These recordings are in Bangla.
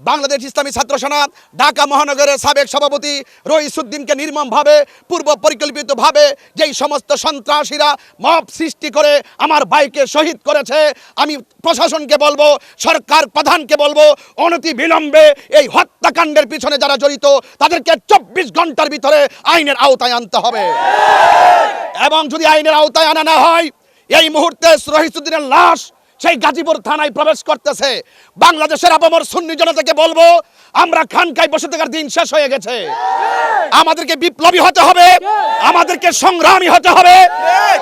বাংলাদেশ ইসলামী ছাত্র সনাত ঢাকা মহানগরের সাবেক সভাপতি রইসুদ্দিনকে নির্মমভাবে, পূর্ব পরিকল্পিতভাবে যেই সমস্ত সন্ত্রাসীরা মব সৃষ্টি করে আমার ভাইকে শহীদ করেছে, আমি প্রশাসনকে বলব, সরকার প্রধানকে বলব, অনতি বিলম্বে এই হত্যাকাণ্ডের পিছনে যারা জড়িত, তাদেরকে চব্বিশ ঘণ্টার ভিতরে আইনের আওতায় আনতে হবে। এবং যদি আইনের আওতায় আনা না হয়, এই মুহূর্তে রহিসুদ্দিনের লাশ সেই গাজীপুর থানায় প্রবেশ করতেছে। বাংলাদেশের আপামর সুন্নি জনতাকে বলব আমরা খানকায় বসে থাকার দিন শেষ হয়ে গেছে। আমাদেরকে বিপ্লবী হতে হবে আমাদেরকে সংগ্রামী হতে হবে।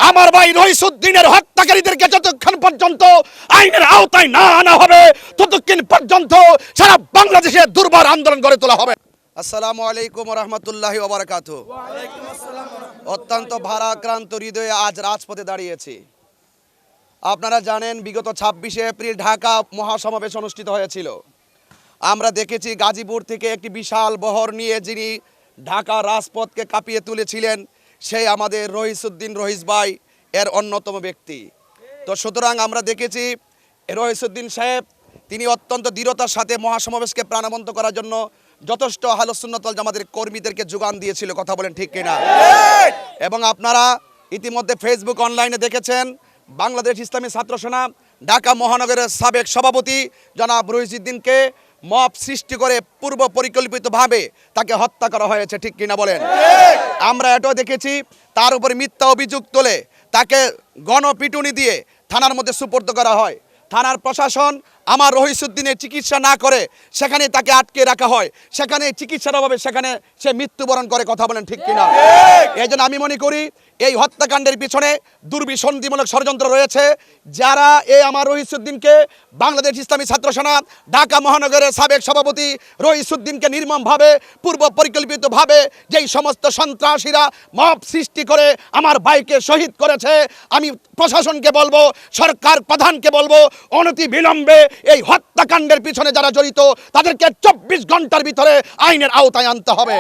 আমার ভাই রহিসুদ্দিনের হত্যাকারীদেরকে যতক্ষণ পর্যন্ত আইনের আওতায় না আনা হবে ততক্ষণ পর্যন্ত সারা বাংলাদেশে দুর্বার আন্দোলন গড়ে তোলা হবে। আসসালামু আলাইকুম রহমতুল্লাহ ওবরাকাত অত্যন্ত ভারাক্রান্ত হৃদয়ে আজ রাজপথে দাঁড়িয়েছি। আপনারা জানেন বিগত ছাব্বিশে এপ্রিল ঢাকা মহাসমাবেশ অনুষ্ঠিত হয়েছিল। আমরা দেখেছি গাজীপুর থেকে একটি বিশাল বহর নিয়ে যিনি ঢাকা রাজপথকে কাঁপিয়ে তুলেছিলেন সেই আমাদের রহিসুদ্দিন রহিস ভাই এর অন্যতম ব্যক্তি। তো সুতরাং আমরা দেখেছি রহিসুদ্দিন সাহেব তিনি অত্যন্ত দৃঢ়তার সাথে মহাসমাবেশকে প্রাণবন্ত করার জন্য যথেষ্ট হালসুন্নতল আমাদের কর্মীদেরকে যোগান দিয়েছিল কথা বলেন ঠিক কিনা? এবং আপনারা ইতিমধ্যে ফেসবুক অনলাইনে দেখেছেন বাংলাদেশ ইসলামী ছাত্র সেনা, ঢাকা মহানগরের সাবেক সভাপতি জনাব রহিসুদ্দিনকে মব সৃষ্টি করে পূর্ব পরিকল্পিতভাবে তাকে হত্যা করা হয়েছে, ঠিক কিনা বলেন? আমরা এটাও দেখেছি, তার উপরে মিথ্যা অভিযোগ তোলে তাকে গণপিটুনি দিয়ে থানার মধ্যে সুপর্দ করা হয়। থানার প্রশাসন আমার রহিসুদ্দিনের চিকিৎসা না করে সেখানে তাকে আটকে রাখা হয়। সেখানে চিকিৎসার অভাবে সেখানে সে মৃত্যুবরণ করে কথা বলেন ঠিক কিনা? এই জন্য আমি মনে করি এই হত্যাকাণ্ডের পিছনে দুর্বিসন্ধিমূলক ষড়যন্ত্র রয়েছে। যারা এই আমার রহিসুদ্দিনকে বাংলাদেশ ইসলামী ছাত্র সনাত ঢাকা মহানগরের সাবেক সভাপতি রহিসুদ্দিনকে নির্মমভাবে পূর্ব পরিকল্পিতভাবে যেই সমস্ত সন্ত্রাসীরা মপ সৃষ্টি করে আমার ভাইকে শহীদ করেছে আমি প্রশাসনকে বলব সরকার প্রধানকে বলব অনতি বিলম্বে এই হত্যাকাণ্ডের পিছনে যারা জড়িত, তাদেরকে চব্বিশ ঘণ্টার ভিতরে আইনের আওতায় আনতে হবে।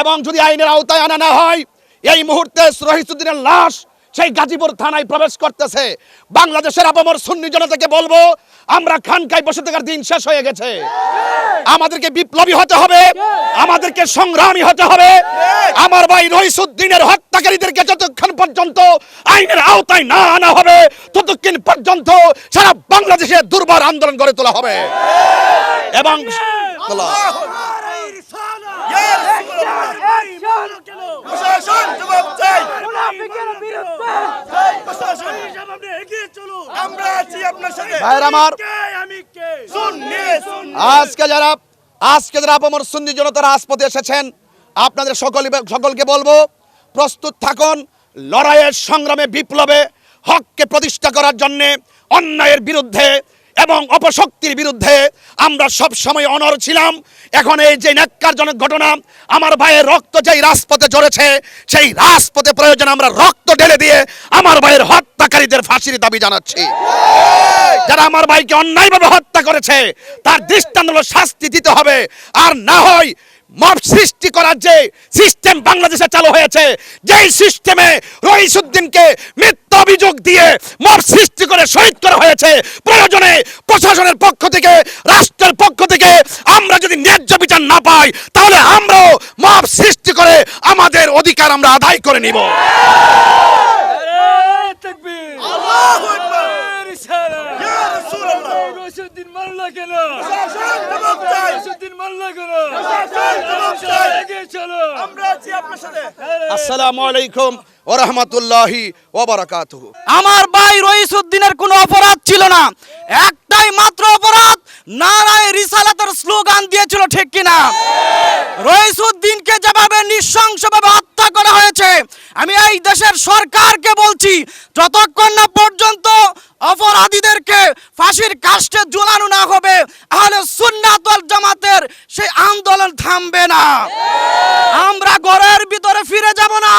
এবং যদি আইনের আওতায় আনা না হয়, এই মুহূর্তে রহিসুদ্দিনের লাশ সেই গাজীপুর থানায় প্রবেশ করতেছে। বাংলাদেশের আপামর সুন্নি জনতাকে বলব, আমরা খানকায় বসে থাকার দিন শেষ হয়ে গেছে। আমাদেরকে বিপ্লবী হতে হবে, আমাদেরকে সংগ্রামী হতে হবে। আমার ভাই রহিসুদ্দিনের হত্যাকারীদেরকে যতক্ষণ পর্যন্ত আইনের আওতায় না আনা হবে, ততক্ষণ পর্যন্ত সারা বাংলাদেশে দুর্বার আন্দোলন গড়ে তোলা হবে। এবং প্রশাসন জবাব চাই আমরা আছি আপনার সাথে ভাইয়ের আমার। আজকে যারা আজকে যারা আপামর সুন্নি জনতা রাজপথে এসেছেন আপনাদের সকল সকলকে বলব প্রস্তুত থাকুন লড়াইয়ের সংগ্রামে বিপ্লবে হককে প্রতিষ্ঠা করার জন্যে অন্যায়ের বিরুদ্ধে এবং অপশক্তির বিরুদ্ধে আমরা সব সময় অনর ছিলাম। এখন এই যে ন্যাক্কারজনক ঘটনা, আমার ভাইয়ের রক্ত যেই রাজপথে ঝরেছে সেই রাজপথে প্রয়োজন আমরা রক্ত ঢেলে দিয়ে আমার ভাইয়ের হত্যাকারীদের ফাঁসির দাবি জানাচ্ছি। যারা আমার ভাইকে অন্যায়ভাবে হত্যা করেছে, তার দৃষ্টান্তমূলক শাস্তি দিতে হবে। আর না হয় মব সৃষ্টি করার যে সিস্টেম বাংলাদেশে চালু হয়েছে। যেই সিস্টেমে রহিসুদ্দিনকে মিথ্যা অভিযোগ দিয়ে মব সৃষ্টি করে শহীদ করা হয়েছে, প্রয়োজনে প্রশাসনের পক্ষ থেকে, রাষ্ট্রের পক্ষ থেকে আমরা যদি ন্যায্য বিচার না পাই, তাহলে আমরাও মব সৃষ্টি করে আমাদের অধিকার আমরা আদায় করে নিব। আল্লাহু আকবার ইয়া রাসূলুল্লাহ রসুদ্দিন মাল্লা কেন প্রশাসন জবাব চাই রসুদ্দিন মাল্লা কেন প্রশাসন জবাব চাই এগিয়ে চলো আমরা আছি আপনার সাথে। আসসালামু আলাইকুম ওয়া রাহমাতুল্লাহি আমার ভাই রইসুদ্দিনের কোনো অপরাধ ছিল না। একটাই মাত্র অপরাধ নারায় রিসালাতের স্লোগান দিয়েছিল ঠিক কিনা? রইসুদ্দিনকে যেভাবে নৃশংসভাবে হত্যা করা হয়েছে আমি এই দেশের সরকারকে বলছি যতক্ষণ না পর্যন্ত অপরাধীদেরকে ফাঁসির কাষ্টে ঝুলানো না হবে, তাহলে সুন্নাত ওয়াল জামাতের সেই আন্দোলন থামবে না। আমরা ঘরের ভিতরে ফিরে যাব না।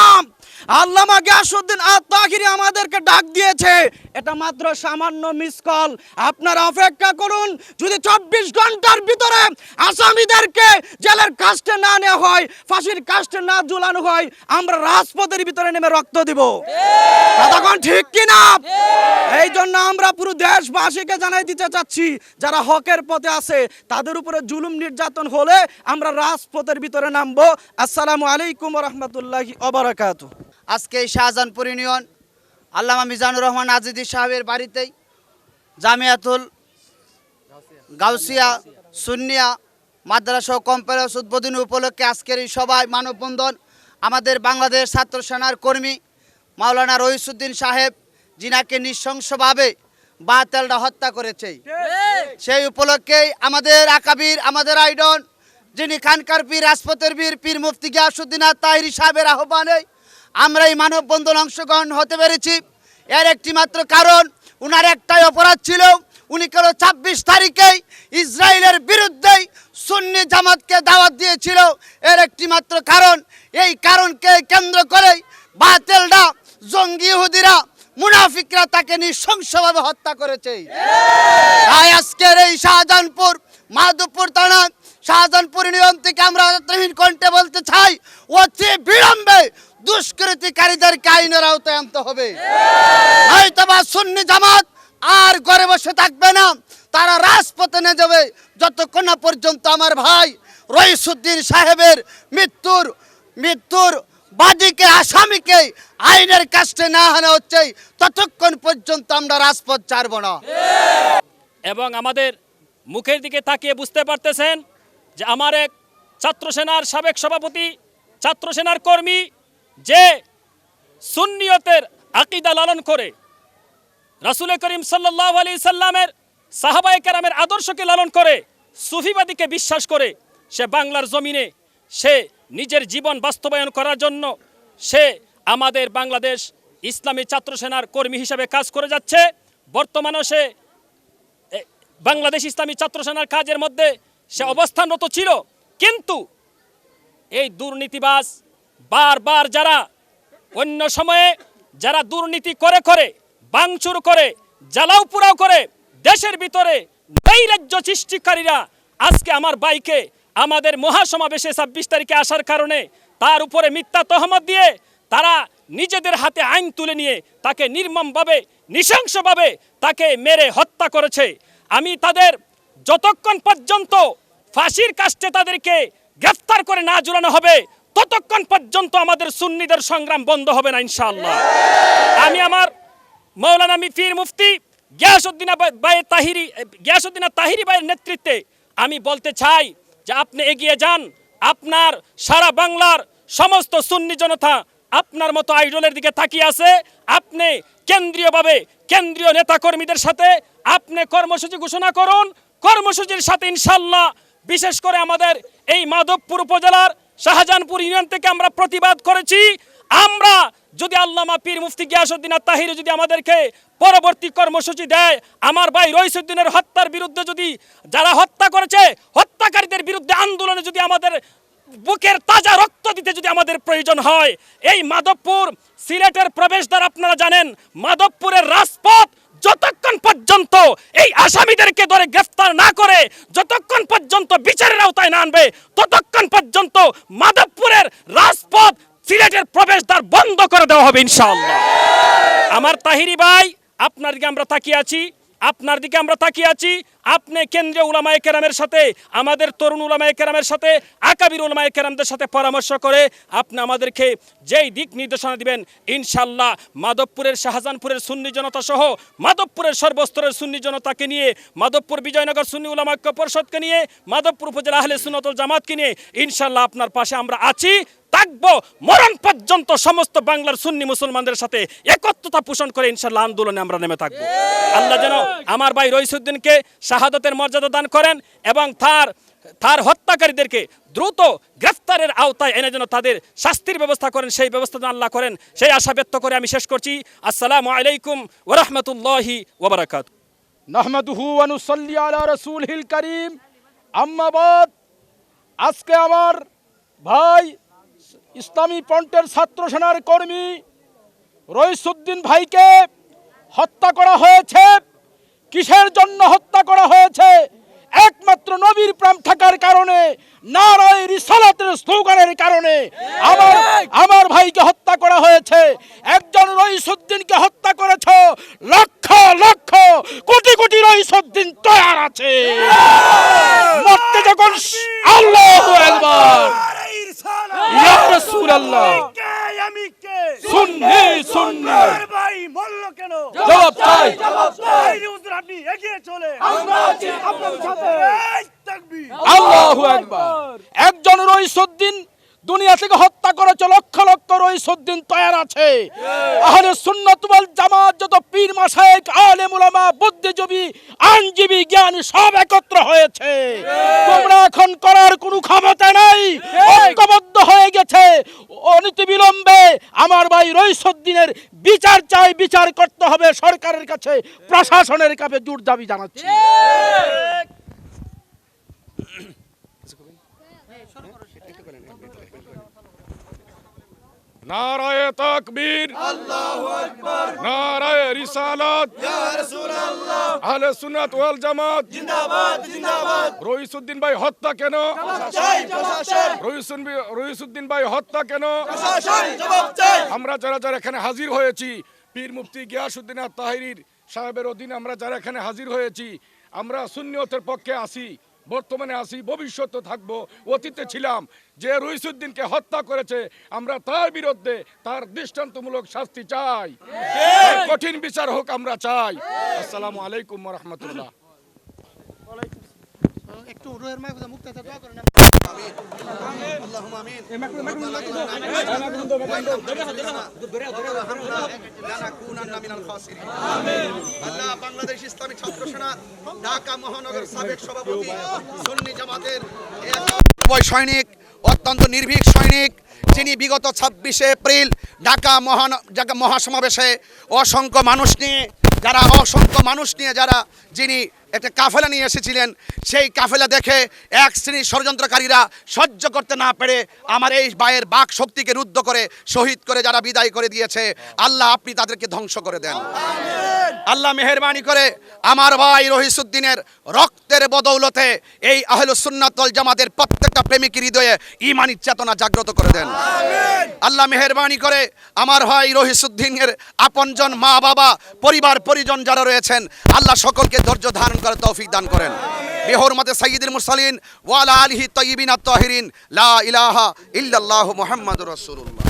আল্লামা গিয়াসউদ্দিন আত্মাহিরি আমাদেরকে ডাক দিয়েছে, এটা মাত্র সামান্য মিস কল আপনারা অপেক্ষা করুন, যদি চব্বিশ ঘণ্টার ভিতরে আসামিদেরকে জেলের কাস্টে না নেওয়া হয়, ফাঁসির কাস্টে না ঝুলানো হয়, আমরা রাজপথের ভিতরে নেমে রক্ত দিব। তখন ঠিক কিনা? এই জন্য আমরা পুরো দেশবাসীকে জানাই দিতে চাচ্ছি, যারা হকের পথে আছে, তাদের উপরে জুলুম নির্যাতন হলে আমরা রাজপথের ভিতরে নামবো। আসসালামু আলাইকুম রহমতুল্লাহি অবরাকাত আজকে এই শাহজাহানপুর ইউনিয়ন, আল্লামা মিজানুর রহমান আজিদি সাহেবের বাড়িতেই জামিয়াতুল গাউসিয়া সুন্নিয়া মাদ্রাসা ও কম্পারেস উদ্বোধনী উপলক্ষে আজকের এই সভায় মানববন্ধন আমাদের বাংলাদেশ ছাত্র সেনার কর্মী মাওলানা রহিসুদ্দিন সাহেব, যিনাকে নৃশংসভাবে বাতেলটা হত্যা করেছে। সেই উপলক্ষেই আমাদের আকাবির, আমাদের আইডন, যিনি খানকার পীর, রাজপথের বীর, পীর মুফতি গিয়াসুদ্দিন আর তাহিরি সাহেবের আহ্বানে আমরা এই মানববন্ধন অংশগ্রহণ হতে পেরেছি। এর একটি মাত্র কারণ, উনার একটাই অপরাধ ছিল, উনি কেন ছাব্বিশ তারিখেই ইসরায়েলের বিরুদ্ধেই সুন্নি জামাতকে দাওয়াত দিয়েছিল। এর একটি মাত্র কারণ, এই কারণকে কেন্দ্র করেই বাতেলরা, জঙ্গি ইহুদিরা, মুনাফিকরা তাকে নৃশংসভাবে হত্যা করেছে। তাই আজকের এই শাহজাহানপুর, মাধবপুর থানা, শাহজাহানপুর নিয়ম থেকে আমরা আত্মহীন কণ্ঠে বলতে চাই, অতি বিলম্বে দুষ্কৃতিকারীদেরকে আইনের আওতায় আনতে হবে। হয়তো বা সুন্নি জামাত আর ঘরে বসে থাকবে না। তারা রাজপথে নিয়ে যাবে। যতক্ষণ না পর্যন্ত আমার ভাই রইসুদ্দিন সাহেবের মৃত্যুর মৃত্যুর বাদীকে, আসামিকে আইনের কাছে না আনা হচ্ছে, ততক্ষণ পর্যন্ত আমরা রাজপথ ছাড়ব না। এবং আমাদের মুখের দিকে তাকিয়ে বুঝতে পারতেছেন যে আমার এক ছাত্র সেনার সাবেক সভাপতি ছাত্র সেনার কর্মী যে সুন্নিয়তের আকিদা লালন করে রাসুল করিম সাল্লাহ আলি সাল্লামের সাহাবাই কেরামের আদর্শকে লালন করে, সুফিবাদীকে বিশ্বাস করে, সে বাংলার জমিনে, সে নিজের জীবন বাস্তবায়ন করার জন্য, সে আমাদের বাংলাদেশ ইসলামী ছাত্র সেনার কর্মী হিসেবে কাজ করে যাচ্ছে। বর্তমানেও সে বাংলাদেশ ইসলামী ছাত্র সেনার কাজের মধ্যে সে অবস্থানরত ছিল। কিন্তু এই দুর্নীতিবাস বারবার যারা অন্য সময়ে যারা দুর্নীতি করে করে বাংচুর করে, জ্বালাও পুরাও করে দেশের ভিতরে নৈরাজ্য সৃষ্টিকারীরা আজকে আমার বাইকে আমাদের মহাসমাবেশে ছাব্বিশ তারিখে আসার কারণে তার উপরে মিথ্যা তহমত দিয়ে তারা নিজেদের হাতে আইন তুলে নিয়ে তাকে নির্মমভাবে, নৃশংসভাবে তাকে মেরে হত্যা করেছে। আমি তাদের যতক্ষণ পর্যন্ত ফাঁসির কাস্টে তাদেরকে গ্রেফতার করে না ঝুলানো হবে, ততক্ষণ পর্যন্ত আমাদের সুন্নিদের সংগ্রাম বন্ধ হবে না ইনশাআল্লাহ। আমি আমার মৌলানা মিফির মুফতি গিয়াসুদ্দিন বাই তাহিরি গিয়াসুদ্দিন তাহিরি ভাইয়ের নেতৃত্বে আমি বলতে চাই যে আপনি এগিয়ে যান। আপনার সারা বাংলার সমস্ত সুন্নি জনতা আপনার মতো আইডলের দিকে তাকিয়ে আছে। আপনি কেন্দ্রীয়ভাবে কেন্দ্রীয় নেতাকর্মীদের সাথে আপনি কর্মসূচি ঘোষণা করুন। কর্মসূচির সাথে ইনশাল্লাহ বিশেষ করে আমাদের এই মাধবপুর উপজেলার শাহজাহানপুর ইউনিয়ন থেকে আমরা প্রতিবাদ করেছি। আমরা যদি আল্লামা পীর মুফতি গিয়াসুদ্দিন আর তাহির যদি আমাদেরকে পরবর্তী কর্মসূচি দেয়, আমার ভাই রইসুদ্দিনের হত্যার বিরুদ্ধে যদি যারা হত্যা করেছে, হত্যাকারীদের বিরুদ্ধে আন্দোলনে যদি আমাদের বুকের তাজা রক্ত দিতে যদি আমাদের প্রয়োজন হয়, এই মাধবপুর সিলেটের প্রবেশদ্বার আপনারা জানেন, মাধবপুরের রাজপথ যতক্ষণ পর্যন্ত এই আসামিদেরকে ধরে গ্রেফতার না করে, যতক্ষণ পর্যন্ত বিচারের আওতায় না আনবে, ততক্ষণ পর্যন্ত মাধবপুরের রাজপথ সিলেটের প্রবেশদ্বার বন্ধ করে দেওয়া হবে ইনশাআল্লাহ। আমার তাহিরি ভাই, আপনার দিকে আমরা তাকিয়ে আছি, আপনার দিকে আমরা তাকিয়ে আছি। আপনি কেন্দ্রীয় উলামায় কেরামের সাথে, আমাদের তরুণ উলামায়ে কেরামের সাথে, আকাবির উলামায়ে কেরামদের সাথে পরামর্শ করে আপনি আমাদেরকে যেই দিক নির্দেশনা দিবেন ইনশাল্লাহ মাধবপুরের শাহজাহানপুরের সুন্নি জনতা সহ, মাধবপুরের সর্বস্তরের সুন্নি জনতাকে নিয়ে, মাধবপুর বিজয়নগর সুন্নি উলামা ঐক্য পরিষদকে নিয়ে, মাধবপুর উপজেলা আহলে সুন্নতুল জামাতকে নিয়ে ইনশাল্লাহ আপনার পাশে আমরা আছি। থাকব। মরণ পর্যন্ত সমস্ত বাংলার সুন্নি মুসলমানদের সাথে একত্রতা পোষণ করে ইনশাল্লাহ আন্দোলনে আমরা নেমে থাকব। আল্লাহ যেন আমার ভাই রইসুদ্দিনকে শাহাদতের মর্যাদা দান করেন এবং তার তার হত্যাকারীদেরকে দ্রুত গ্রেফতারের আওতায় এনে যেন তাদের শাস্তির ব্যবস্থা করেন, সেই ব্যবস্থা যেন আল্লাহ করেন, সেই আশা ব্যক্ত করে আমি শেষ করছি। আসসালামু আলাইকুম ওরহমতুল্লাহি ওবরাকাত আলা রাসূলিল কারীম। আজকে আমার ভাই ইসলামী ফ্রন্টের ছাত্র সেনার কর্মী রইসুদ্দিন ভাইকে হত্যা করা হয়েছে। কিসের জন্য হত্যা করা হয়েছে? একমাত্র নবীর প্রেম থাকার কারণে নারায় রিসালাতের স্লোগানের কারণে আমার আমার ভাইকে হত্যা করা হয়েছে। একজন রইসুদ্দিনকে হত্যা করেছ লক্ষ লক্ষ কোটি কোটি রইসুদ্দিন তৈয়ার আছে। মরতে যখন আল্লাহু ইয়া রাসূলুল্লাহ। কে আমি কে? সুন্নি সুন্নি। ভাই মরল কেন? জবাব চাই। এই হুজুর আপনি এগিয়ে চলে। আমরা আছি আপনার সাথে। আল্লাহু আকবার। একজন রইসুদ্দিন দুনিয়া থেকে হত্যা করেছে, লক্ষ লক্ষ রইসুদ্দিন তৈয়ার আছে। আহলে সুন্নাত ওয়াল জামাত যত পীর মাশায়েখ আলেম উলামা, বুদ্ধিজীবী, আইনজীবী, জ্ঞানী সব একত্র হয়েছে। তোমরা এখন করার কোনো ক্ষমতা নাই। ঐক্যবদ্ধ হয়ে গেছে। অনীতি বিলম্বে আমার ভাই রইসুদ্দিনের বিচার চাই, বিচার করতে হবে সরকারের কাছে। প্রশাসনের কাছে জোর দাবি জানাচ্ছি। নারায়ে তাকবীর। নারায়ে রিসালাত। আহলে সুন্নাত ওয়াল জামাত। রইসুদ্দিন ভাই হত্যা কেন? রইসুদ্দিন ভাই হত্যা কেন? আমরা যারা যারা এখানে হাজির হয়েছি পীর মুফতি গিয়াসুদ্দিন আর তাহিরির সাহেবের অধীনে আমরা যারা এখানে হাজির হয়েছি আমরা সুন্নিয়তের পক্ষে আসি বর্তমানে আসি ভবিষ্যতে থাকব অতীতে ছিলাম। যে রইসুদ্দিনকে হত্যা করেছে আমরা তার বিরুদ্ধে তার দৃষ্টান্তমূলক শাস্তি চাই। কঠিন বিচার হোক আমরা চাই। আসসালামু আলাইকুম রহমতুল্লাহ। আল্লাহ বাংলাদেশ ইসলামী ছাত্র সেনা ঢাকা মহানগর সাবেক সভাপতি সুন্নি জামাতের সৈনিক অত্যন্ত নির্ভীক সৈনিক যিনি বিগত ছাব্বিশে এপ্রিল ঢাকা মহান মহাসমাবেশে অসংখ্য মানুষ নিয়ে যারা অসংখ্য মানুষ নিয়ে যারা যিনি একটা কাফেলা নিয়ে এসেছিলেন। সেই কাফেলা দেখে এক শ্রেণির ষড়যন্ত্রকারীরা সহ্য করতে না পেরে আমার এই বায়ের বাক শক্তিকে রুদ্ধ করে, শহীদ করে, যারা বিদায় করে দিয়েছে, আল্লাহ আপনি তাদেরকে ধ্বংস করে দেন। আল্লাহ মেহরবানি করে আমার ভাই রহিসুদ্দিনের রক্তের বদৌলতে এই আহলুসুন্নাতল জামাতের প্রত্যেকটা প্রেমিক হৃদয়ে ইমানি চেতনা জাগ্রত করে দেন। আল্লাহ মেহরবানি করে আমার ভাই রহিসুদ্দিনের আপনজন মা বাবা পরিবার পরিজন যারা রয়েছেন, আল্লাহ সকলকে ধৈর্য ধারণ করে তৌফিক দান করেন। বেহরমতে সাইয়্যিদুল মুরসালিন ওয়ালা আলিহি তাইয়িবিন আত-তাহিরিন লা ইলাহা ইল্লাল্লাহু মুহাম্মাদুর রাসূলুল্লাহ।